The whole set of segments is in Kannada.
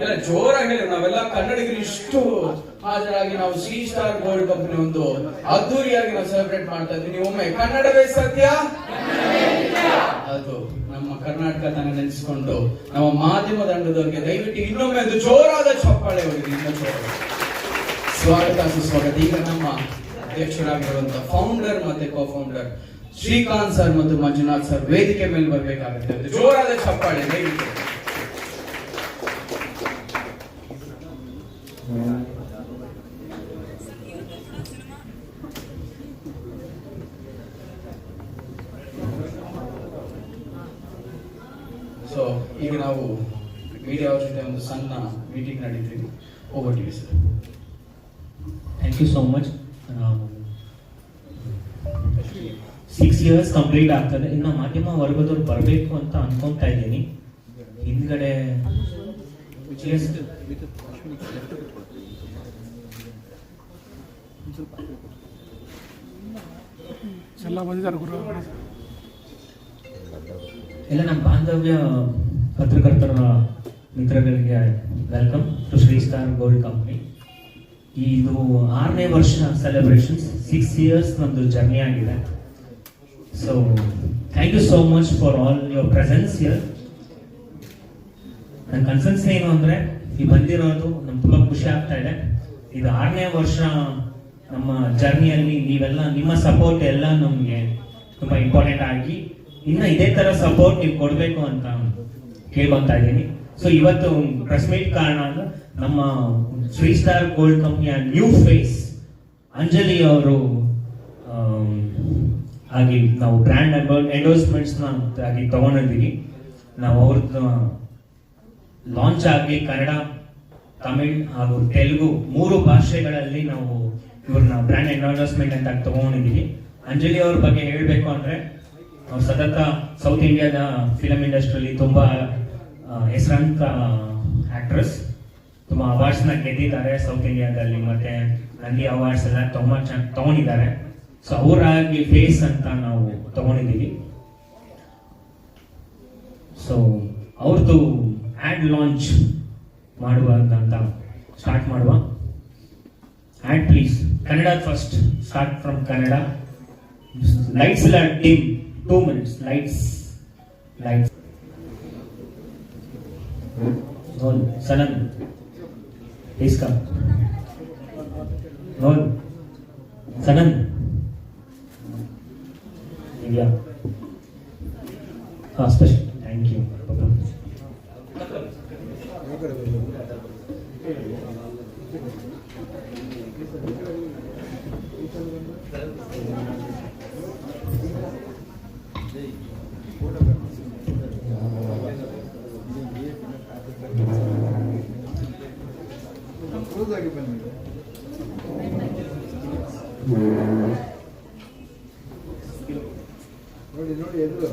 ಎಲ್ಲ ಜೋರಾಗಿ ಹೇಳಿ ನಾವೆಲ್ಲ ಕನ್ನಡಿಗರು ಇಷ್ಟು ಹಾಜರಾಗಿ ನಾವು ಸಿ ಸ್ಟಾರ್ ಗೋಲ್ಡ್ ಕಂಪನಿ ಒಂದು ಅದ್ದೂರಿಯಾಗಿ ನಾವು ಸೆಲೆಬ್ರೇಟ್ ಮಾಡ್ತಾ ಇದ್ವಿ. ನೀವು ಒಮ್ಮೆ ಕನ್ನಡವೇ ಸತ್ಯ? ಅದು ನಮ್ಮ ಕರ್ನಾಟಕ ತನ ನೆನೆಸ್ಕೊಂಡು ನಮ್ಮ ಮಾಧ್ಯಮ ತಂಡದವರಿಗೆ ದಯವಿಟ್ಟು ಇನ್ನೊಮ್ಮೆ ಒಂದು ಜೋರಾದ ಚಪ್ಪಾಳೆ ಹೋಗಿದೆ ಇನ್ನೊಂದು ಜೋರಾದ ಸ್ವಾಗತ, ಸುಸ್ವಾಗತ. ಈಗ ನಮ್ಮ ಅಧ್ಯಕ್ಷರಾಗಿರುವಂತ ಫೌಂಡರ್ ಮತ್ತೆ ಕೋ ಫೌಂಡರ್ ಶ್ರೀಕಾಂತ್ ಸರ್ ಮತ್ತು ಮಂಜುನಾಥ್ ಸರ್ ವೇದಿಕೆ ಮೇಲೆ ಬರಬೇಕಾಗುತ್ತೆ. ಜೋರಾದ ಚಪ್ಪಾಳೆ, ದಯವಿಟ್ಟು ಸೊ ಈಗ ನಾವು ಮೀಡಿಯಾ ಅವ್ರ ಜೊತೆ ಒಂದು ಸಣ್ಣ ಮೀಟಿಂಗ್ ನಡೀತೀವಿ ಹೋಗ್ಬಿಟ್ಟಿವಿ sir. Thank you so much six years complete ಆಗ್ತದೆ. ಇನ್ನು ಮಾಧ್ಯಮ ವರ್ಗದವ್ರು ಬರಬೇಕು ಅಂತ ಅನ್ಕೊಂತಾ ಇದ್ದೀನಿ. ಹಿಂದ್ಗಡೆ ಎಲ್ಲ ನಮ್ಮ ಬಾಂಧವ್ಯ ಪತ್ರಕರ್ತರ ಮಿತ್ರಗಳಿಗೆ welcome to Shri Star Gold company ಇದು ಆರನೇ ವರ್ಷ ಸೆಲೆಬ್ರೇಷನ್ಸ್ ಸಿಕ್ಸ್ ಇಯರ್ಸ್ ನಮ್ಮದು ಜರ್ನಿ ಆಗಿದೆ. So thank you so much for all your presence here ನನ್ನ ಕನ್ಸನ್ಸ್ ಏನು ಅಂದ್ರೆ, ಈ ಬಂದಿರೋದು ನಮ್ಗೆ ತುಂಬಾ ಖುಷಿ ಆಗ್ತಾ ಇದೆ. ಇದು ಆರನೇ ವರ್ಷ ನಮ್ಮ ಜರ್ನಿಯಲ್ಲಿ ನೀವೆಲ್ಲ, ನಿಮ್ಮ ಸಪೋರ್ಟ್ ಎಲ್ಲ ನಮಗೆ ತುಂಬಾ ಇಂಪಾರ್ಟೆಂಟ್ ಆಗಿ, ಇನ್ನ ಇದೇ ತರ ಸಪೋರ್ಟ್ ನೀವು ಕೊಡಬೇಕು ಅಂತ ಕೇಳ್ಕೊಂತಾ ಇದ್ದೀನಿ ಸೊ ಇವತ್ತು ಪ್ರೆಸ್ ಮೀಟ್ ಕಾರಣ ಅಂದ್ರೆ ನಮ್ಮ ಶ್ರೀ ಸ್ಟಾರ್ ಗೋಲ್ಡ್ ಕಂಪ್ನಿಯ ನ್ಯೂ ಫೇಸ್ ಅಂಜಲಿ ಅವರು ಆಗಿ ನಾವು ಬ್ರ್ಯಾಂಡ್ ಎಂಡೋರ್ಸ್ಮೆಂಟ್ಸ್ನ ಆಗಿ ತಗೊಂಡಿದ್ದೀವಿ. ನಾವು ಅವ್ರದ್ದು ಲಾಂಚ್ ಆಗಿ ಕನ್ನಡ, ತಮಿಳ್ ಹಾಗೂ ತೆಲುಗು ಮೂರು ಭಾಷೆಗಳಲ್ಲಿ ನಾವು ಇವ್ರನ್ನ ಬ್ರ್ಯಾಂಡ್ ಎಂಡೋರ್ಸ್ಮೆಂಟ್ ಅಂತ ತಗೊಂಡಿದ್ದೀವಿ. ಅಂಜಲಿ ಅವ್ರ ಬಗ್ಗೆ ಹೇಳಬೇಕು ಅಂದ್ರೆ ಸತತ ಸೌತ್ ಇಂಡಿಯಾದ ಫಿಲಂ ಇಂಡಸ್ಟ್ರಿಯಲ್ಲಿ ತುಂಬಾ ಹೆಸರಾಂತ ಆಕ್ಟ್ರೆಸ್ ತುಂಬ ಅವಾರ್ಡ್ಸ್ನ ಗೆದ್ದಿದ್ದಾರೆ ಸೌತ್ ಇಂಡಿಯಾದಲ್ಲಿ ಮತ್ತೆ ನಂದಿ ಅವಾರ್ಡ್ಸ್ ಎಲ್ಲ ತುಂಬ ಚೆನ್ನಾಗಿ ತಗೊಂಡಿದ್ದಾರೆ. ಸೊ ಅವರಾಗಿ ಫೇಸ್ ಅಂತ ನಾವು ತಗೊಂಡಿದ್ದೀವಿ. ಸೊ ಅವ್ರದ್ದು ಆ್ಯಡ್ ಲಾಂಚ್ ಮಾಡುವ ಅಂತ ಸ್ಟಾರ್ಟ್ ಮಾಡುವ. Ad please Kannada first start from Kannada lights ಎಲ್ಲ dim two minutes lights lights non ಸನನ್ ಪ್ಲೀಸ್ ಕಮ್ ನೋನ್ ಸನನ್ ದಿವ್ಯಾ ಹಾಂ ಸ್ಪೆಷಲ್ ಥ್ಯಾಂಕ್ ಯು ನೋಡಿ ನೋಡಿ ಎದುರು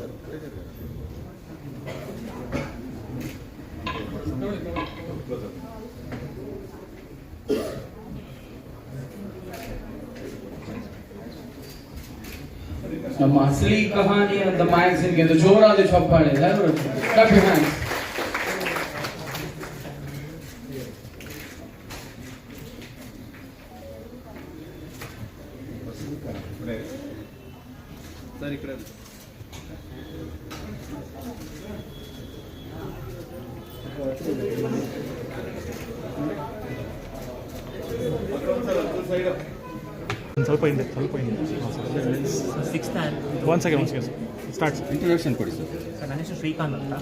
ನಮ್ಮ ಅಸಲಿ ಕಹಾನಿ ಅಂತ ಮ್ಯಾಗಝಿನ್ಗೆ ಒಂದು ಜೋರಾದ ಚಪ್ಪಾಳೆ ಎಲ್ಲರೂ clap your hands. ಸರ್ ಈ ಕಡೆ ಒಂದು ಸ್ವಲ್ಪ ಹಿಂದೆ ಸ್ವಲ್ಪ ಹಿಂದೆ. Sixth one second one second start introduction ಕೊಡಿ ಸರ್ ಸರ್ ನನ್ನ ಹೆಸರು ಶ್ರೀಕಾಂತ್ ಅಂತ.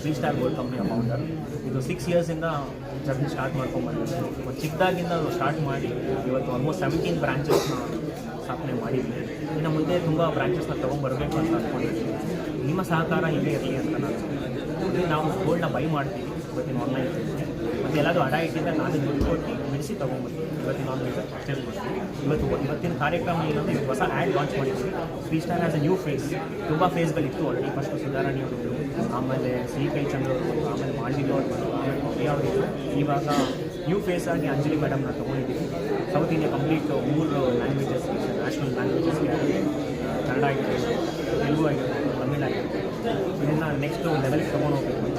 Three Star Gold company founder ಇದು ಸಿಕ್ಸ್ ಇಯರ್ಸಿಂದ ಜರ್ನಿ ಸ್ಟಾರ್ಟ್ ಮಾಡ್ಕೊಂಡ್ಬಂದಿದ್ದೆ ಒಂದು ಚಿಕ್ಕದಾಗಿಂದ ಸ್ಟಾರ್ಟ್ ಮಾಡಿ ಇವತ್ತು ಆಲ್ಮೋಸ್ಟ್ ಸೆವೆಂಟೀನ್ ಬ್ರಾಂಚಸ್ನ ಸ್ಥಾಪನೆ ಮಾಡಿದ್ವಿ. ಇನ್ನು ಮುಂದೆ ತುಂಬ ಬ್ರಾಂಚಸ್ನ ತೊಗೊಂಡ್ಬರಬೇಕು ಅಂತ ಅಂದ್ಕೊಂಡಿದ್ವಿ ನಿಮ್ಮ ಸಹಕಾರ ಇಲ್ಲೇ ಇರಲಿ ಅಂತ ನಾನು ನಾವು ಗೋಲ್ಡ್ನ ಬೈ ಮಾಡ್ತೀವಿ ಇವತ್ತಿನ ಆನ್ಲೈನ್ ಮತ್ತು ಎಲ್ಲಾದರೂ ಅಡ ಇಟ್ಟಿದ್ದರೆ ನಾನು ದುಡ್ಡು ಕೊಟ್ಟು ಬಿಡಿಸಿ ತೊಗೊಂಡ್ಬರ್ತೀವಿ. ಇವತ್ತಿನ ಆನ್ಲೈನ್ ಪರ್ಚೇಸ್ ಮಾಡ್ತೀನಿ ಇವತ್ತು ಇವತ್ತಿನ ಕಾರ್ಯಕ್ರಮ ಏನಂದರೆ ಹೊಸ ಆ್ಯಡ್ ಲಾಂಚ್ ಮಾಡಿದ್ವಿ. Free Star as a new face ತುಂಬ ಫೇಸ್ಗಳಿತ್ತು ಆಲ್ರೆಡಿ ಫಸ್ಟ್ ಸುಧಾರಣೆ ಅವರು ಆಮೇಲೆ ಶ್ರೀಕೈ ಚಂದ್ರ ಅವರು ಆಮೇಲೆ ಮಾಂಡಿಲು ಅವರು ಆಮೇಲೆ ಅವರು ಇವಾಗ ನ್ಯೂ ಫೇಸ್ ಆಗಿ ಅಂಜಲಿ ಮೇಡಮ್ನ ತೊಗೊಂಡಿದ್ದೀವಿ. ಸೌತ್ ಇಂಡಿಯಾ ಕಂಪ್ಲೀಟ್ ಮೂರು ಲ್ಯಾಂಗ್ವೇಜಸ್ ನ್ಯಾಷನಲ್ ಲ್ಯಾಂಗ್ವೇಜಸ್ಗೆ ಕನ್ನಡ ಆಗಿರ್ಬೋದು ತೆಲುಗು ಆಗಿರ್ಬೋದು ತಮಿಳ್ ಆಗಿರ್ಬೋದು ಇದನ್ನು ನೆಕ್ಸ್ಟ್ ಲೆವೆಲ್ಗೆ ತೊಗೊಂಡು ಹೋಗ್ಬೇಕು ಅಂತ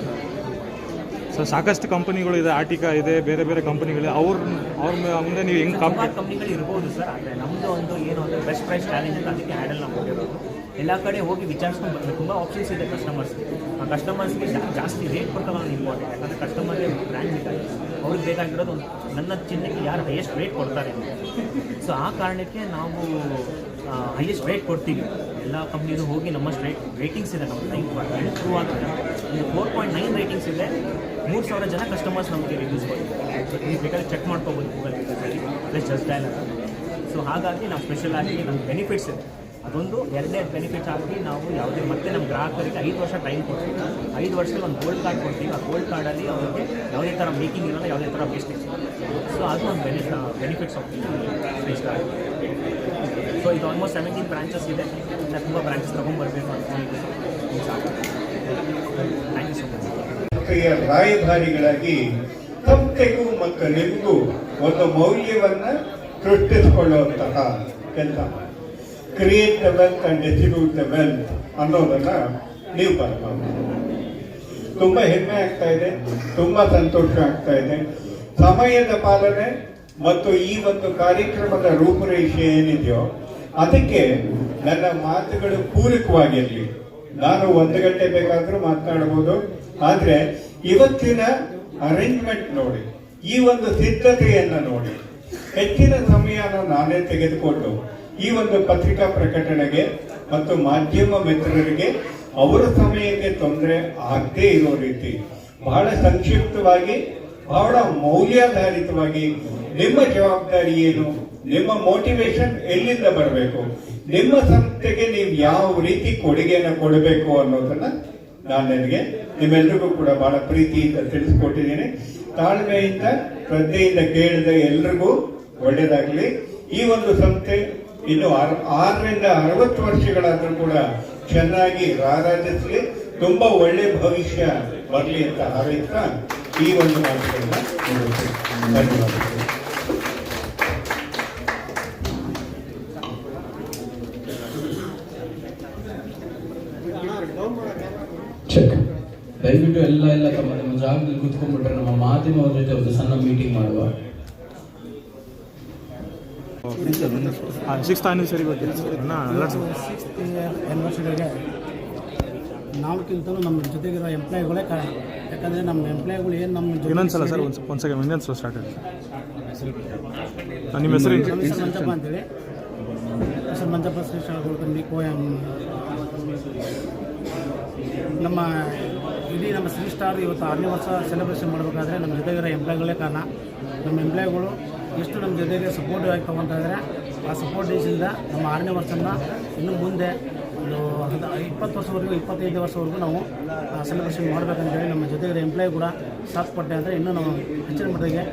ಸೊ ಸಾಕಷ್ಟು ಕಂಪನಿಗಳು ಇದೆ ಆರ್ಟಿಕಾ ಇದೆ ಬೇರೆ ಬೇರೆ ಕಂಪನಿಗಳಿದೆ ಅವ್ರ ಅವ್ರ ಮುಂದೆ ನೀವು ಹೆಂಗೆ ಕಂಪ್ನಿಗಳು ಇರ್ಬೋದು ಸರ್ ಆದರೆ ನಮ್ಮದು ಒಂದು ಏನು ಅಂದರೆ ಬೆಸ್ಟ್ ಪ್ರೈಸ್ ಚಾಲೆಂಜ್ ಅಂತ ಅದಕ್ಕೆ ಹ್ಯಾಂಡಲ್ ನಾವು ಕೊಟ್ಟಿರೋದು ಎಲ್ಲ ಕಡೆ ಹೋಗಿ ವಿಚಾರಿಸ್ಕೊಂಡು ಬರಬೇಕು. ತುಂಬ ಆಪ್ಷನ್ಸ್ ಇದೆ ಕಸ್ಟಮರ್ಸ್ಗೆ ಆ ಕಸ್ಟಮರ್ಸ್ಗೆ ಜಾಸ್ತಿ ರೇಟ್ ಕೊಡ್ತಾರೆ ಒಂದು ಇಂಪಾರ್ಟೆಂಟ್ ಯಾಕಂದರೆ ಕಸ್ಟಮರ್ಗೆ ಬ್ರ್ಯಾಂಡ್ ಬೇಕಾಗಿದೆ ಅವ್ರಿಗೆ ಬೇಕಾಗಿರೋದು ನನ್ನ ಚಿನ್ನಕ್ಕೆ ಯಾರು ಹೈಯೆಸ್ಟ್ ರೇಟ್ ಕೊಡ್ತಾರೆ ಸೊ ಆ ಕಾರಣಕ್ಕೆ ನಾವು ಹೈಯೆಸ್ಟ್ ರೇಟ್ ಕೊಡ್ತೀವಿ. ಎಲ್ಲ ಕಂಪ್ನಿದು ಹೋಗಿ ನಮ್ಮ ರೇಟ್ ರೇಟಿಂಗ್ಸ್ ಇದೆ ನಮ್ಮ ನೈನ್ ಪಾಯಿಂಟ್ ಟೂ ಆಗ್ತದೆ ಒಂದು ಫೋರ್ ಪಾಯಿಂಟ್ ನೈನ್ ರೇಟಿಂಗ್ಸ್ ಇದೆ. ಮೂರು ಸಾವಿರ ಜನ ಕಸ್ಟಮರ್ಸ್ ನಮಗೆ ರಿವ್ಯೂಸ್ ಸೊ ನೀವು ಬೇಕಾದ್ರೆ ಚೆಕ್ ಮಾಡ್ಕೋಬೋದು ಗೂಗಲ್ ಪ್ಲಸ್ ಜಸ್ಟ್ ಅಂತ ಸೊ ಹಾಗಾಗಿ ನಾವು ಸ್ಪೆಷಲ್ ಆಗಿ ನಮ್ಗೆ ಬೆನಿಫಿಟ್ಸ್ ಇದೆ. ಅದೊಂದು ಎರಡನೇ ಬೆನಿಫಿಟ್ ಆಗಿ ನಾವು ಯಾವುದೇ, ಮತ್ತೆ ನಮ್ಮ ಗ್ರಾಹಕರಿಗೆ ಐದು ವರ್ಷ ಟೈಮ್ ಕೊಡ್ತೀವಿ. ಐದು ವರ್ಷದಲ್ಲಿ ಒಂದು ಗೋಲ್ಡ್ ಕಾರ್ಡ್ ಕೊಡ್ತೀವಿ. ಆ ಗೋಲ್ಡ್ ಕಾರ್ಡಲ್ಲಿ ಅವರಿಗೆ ಯಾವುದೇ ಥರ ಮೇಕಿಂಗ್ ಇರೋಲ್ಲ, ಯಾವುದೇ ಥರ ವೇಸ್ಟೇಜ್ ಸೊ ಅದು ಒಂದು benefit benefits of card so ಇದು ಆಲ್ಮೋಸ್ಟ್ ಸೆವೆಂಟೀನ್ ಬ್ರಾಂಚಸ್ ಇದೆ. ಇಲ್ಲ ತುಂಬ ಬ್ರಾಂಚಸ್ ತೊಗೊಂಡ್ಬರ್ಬೇಕು ಅಂತ ಥ್ಯಾಂಕ್ ಯು ಮಚ್ ರಾಯಭಾರಿಗಳಾಗಿ ತಪ್ಪೆಗೂ ಮಕ್ಕಳಿಗೂ ಒಂದು ಮೌಲ್ಯವನ್ನು ಸೃಷ್ಟಿಸಿಕೊಳ್ಳುವಂತಹ ಕೆಲಸ. Create the wealth and distribute the wealth ಅನ್ನೋದನ್ನ ನೀವು ಬರ್ಬೋದು ತುಂಬಾ ಹೆಮ್ಮೆ ಆಗ್ತಾ ಇದೆ, ತುಂಬಾ ಸಂತೋಷ ಆಗ್ತಾ ಇದೆ. ಸಮಯದ ಪಾಲನೆ ಮತ್ತು ಈ ಒಂದು ಕಾರ್ಯಕ್ರಮದ ರೂಪುರೇಷೆ ಏನಿದೆಯೋ, ಅದಕ್ಕೆ ನನ್ನ ಮಾತುಗಳು ಪೂರಕವಾಗಿರಲಿ. ನಾನು ಒಂದು ಗಂಟೆ ಬೇಕಾದರೂ ಮಾತನಾಡಬಹುದು ಆದರೆ ಇವತ್ತಿನ ಅರೇಂಜ್ಮೆಂಟ್ ನೋಡಿ, ಈ ಒಂದು ಸಿದ್ಧತೆಯನ್ನು ನೋಡಿ. ಹೆಚ್ಚಿನ ಸಮಯನ ನಾನೇ ತೆಗೆದುಕೊಂಡು ಈ ಒಂದು ಪತ್ರಿಕಾ ಪ್ರಕಟಣೆಗೆ ಮತ್ತು ಮಾಧ್ಯಮ ಮಿತ್ರರಿಗೆ ಅವರ ಸಮಯಕ್ಕೆ ತೊಂದರೆ ಆಗದೇ ಇರೋ ರೀತಿ ಬಹಳ ಸಂಕ್ಷಿಪ್ತವಾಗಿ, ಬಹಳ ಮೌಲ್ಯಾಧಾರಿತವಾಗಿ ನಿಮ್ಮ ಜವಾಬ್ದಾರಿ ಏನು, ನಿಮ್ಮ ಮೋಟಿವೇಶನ್ ಎಲ್ಲಿಂದ ಬರಬೇಕು, ನಿಮ್ಮ ಸಂಸ್ಥೆಗೆ ನೀವು ಯಾವ ರೀತಿ ಕೊಡುಗೆಯನ್ನು ಕೊಡಬೇಕು ಅನ್ನೋದನ್ನ ನಾನು ನನಗೆ ನಿಮ್ಮೆಲ್ಲರಿಗೂ ಕೂಡ ಬಹಳ ಪ್ರೀತಿಯಿಂದ ತಿಳಿಸ್ಕೊಟ್ಟಿದ್ದೀನಿ. ತಾಳ್ಮೆಯಿಂದ, ಶ್ರದ್ಧೆಯಿಂದ ಕೇಳಿದ ಎಲ್ರಿಗೂ ಒಳ್ಳೆಯದಾಗಲಿ ಈ ಒಂದು ಸಂಸ್ಥೆ ಇನ್ನು ಆರ್- ಆರರಿಂದ ಅರವತ್ತು ವರ್ಷಗಳಾದರೂ ಕೂಡ ಚೆನ್ನಾಗಿ ರಾರಾಜಿಸಲಿ, ತುಂಬಾ ಒಳ್ಳೆ ಭವಿಷ್ಯ ಬರಲಿ ಅಂತ ಹಾರೈಸ್ತಾ ಈ ಒಂದು ಮಾತುಗಳನ್ನ. ಧನ್ಯವಾದಗಳು. ದಯವಿಟ್ಟು ಎಲ್ಲ ಎಲ್ಲ ತಮ್ಮ ತಮ್ಮ ಜಾಗದಲ್ಲಿ ಕೂತ್ಕೊಂಡ್ಬಿಟ್ರೆ ನಮ್ಮ ಮಾಧ್ಯಮದ ಜೊತೆ ಒಂದು ಸಣ್ಣ ಮೀಟಿಂಗ್ ಮಾಡುವ. ಸಿಕ್ಸ್ತ್ ಬಗ್ಗೆ ಅಣ್ಣ ಅಲರ್ಟ್ ಸಿಕ್ಸ್ತ್ ಆ್ಯನಿವರ್ಸರಿಗೆ ನಾವುಕ್ಕಿಂತಲೂ ನಮ್ಮ ಜೊತೆಗಿರೋ ಎಂಪ್ಲಾಯಿಗಳೇ ಕಾರಣ. ಯಾಕಂದರೆ ನಮ್ಮ ಎಂಪ್ಲಾಯ್ಗಳು ಏನು ನಮ್ಮ ಜೊತೆ ಇನ್ನೊಂದ್ಸಲ ಸರ್ ಒಂದು ಒಂದು ಸೆಕೆಂಡ್ ಇನ್ನೊಂದ್ಸಲ ಸ್ಟಾರ್ಟ್ ಆಗಿ ನಿಮ್ಮ ಹೆಸರು ಮಂಜಪ್ಪ ಅಂತೇಳಿ. ಸರ್ ಮಂಜಪ್ಪ ಶ್ರೀಶಾಲ ಗೋಲ್ಕಂಡಿ ಕೋಯಂ. ನಮ್ಮ ಇಡೀ ನಮ್ಮ ಶ್ರೀ ಸ್ಟಾರ್ ಇವತ್ತು ಆರನೇ ವರ್ಷ ಸೆಲೆಬ್ರೇಷನ್ ಮಾಡಬೇಕಾದ್ರೆ ನಮ್ಮ ಜೊತೆಗಿರೋ ಎಂಪ್ಲಾಯ್ಗಳೇ ಕಾರಣ. ನಮ್ಮ ಎಂಪ್ಲಾಯಿಗಳು ಎಷ್ಟು ನಮ್ಮ ಜೊತೆಗೆ ಸಪೋರ್ಟಿವ್ ಆಗಿ ತೊಗೊತಾ ಇದ್ದಾರೆ ಆ ಡೇಸಿಂದ ನಮ್ಮ ಆರನೇ ವರ್ಷನ ಇನ್ನು ಮುಂದೆ ಒಂದು ಇಪ್ಪತ್ತು ವರ್ಷವರೆಗೂ, ಇಪ್ಪತ್ತೈದು ವರ್ಷವರೆಗೂ ನಾವು ಸೆಲೆಬ್ರೇಷನ್ ಮಾಡಬೇಕಂತೇಳಿ ನಮ್ಮ ಜೊತೆಗಿರೋ ಎಂಪ್ಲಾಯ್ ಕೂಡ ಸಾಥ್ ಕೊಟ್ಟೆ ಅಂದರೆ ಇನ್ನೂ ನಾವು ಹೆಚ್ಚಿನ ಮಟ್ಟಿಗೆ